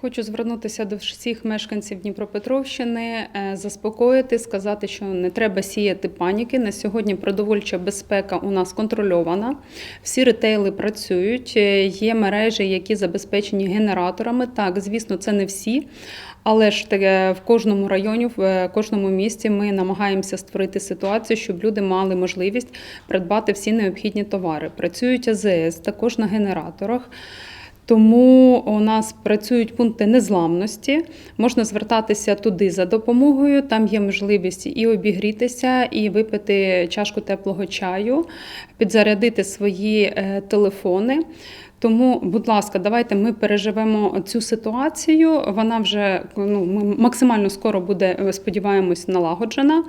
Хочу звернутися до всіх мешканців Дніпропетровщини, е, заспокоїти, сказати, що не треба сіяти паніки. На сьогодні продовольча безпека у нас контрольована. Всі ретейли працюють. е, Є мережі, які забезпечені генераторами. Так, звісно, це не всі. Але ж таке в кожному районі, в е, кожному місті ми намагаємося створити ситуацію, щоб люди мали можливість придбати всі необхідні товари. Працюють АЗС також на генераторах. Тому у нас працюють пункти незламності. Можна звертатися туди за допомогою. Там є можливість і обігрітися, і випити чашку теплого чаю, підзарядити свої е, телефони. Тому, будь ласка, давайте ми переживемо цю ситуацію. Вона вже ну, максимально скоро буде, е, сподіваємось, налагоджена.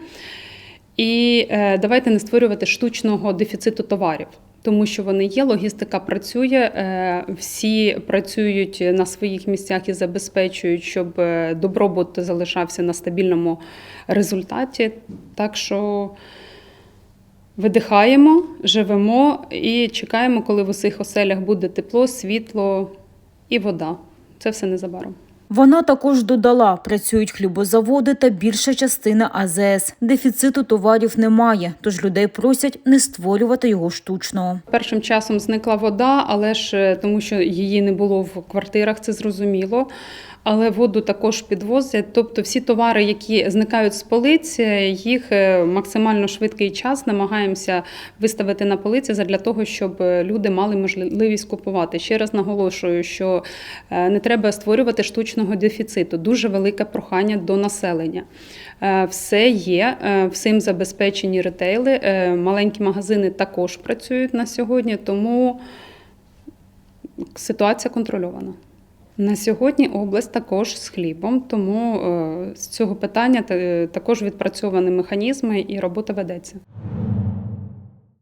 І е, давайте не створювати штучного дефіциту товарів. Тому що вони є, логістика працює, е, всі працюють на своїх місцях і забезпечують, щоб е, добробут залишався на стабільному результаті. Так що видихаємо, живемо і чекаємо, коли в усіх оселях буде тепло, світло і вода. Це все незабаром. Вона також додала, працюють хлібозаводи та більша частина АЗС. Дефіциту товарів немає, тож людей просять не створювати його штучно. Першим часом зникла вода, але ж е, тому, що її не було в квартирах, це зрозуміло. Але воду також підвозять. Тобто всі товари, які зникають з полиць, е, їх е, максимально швидкий час намагаємося виставити на полиці для того, щоб е, люди мали можливість купувати. Ще раз наголошую, що не треба створювати штучного дефіциту. Дуже велике прохання до населення. Е, Все є, е, всім забезпечені ретейли. Е, Маленькі магазини також працюють на сьогодні, тому ситуація контрольована. На сьогодні область також з хлібом, тому з цього питання також відпрацьовані механізми і робота ведеться.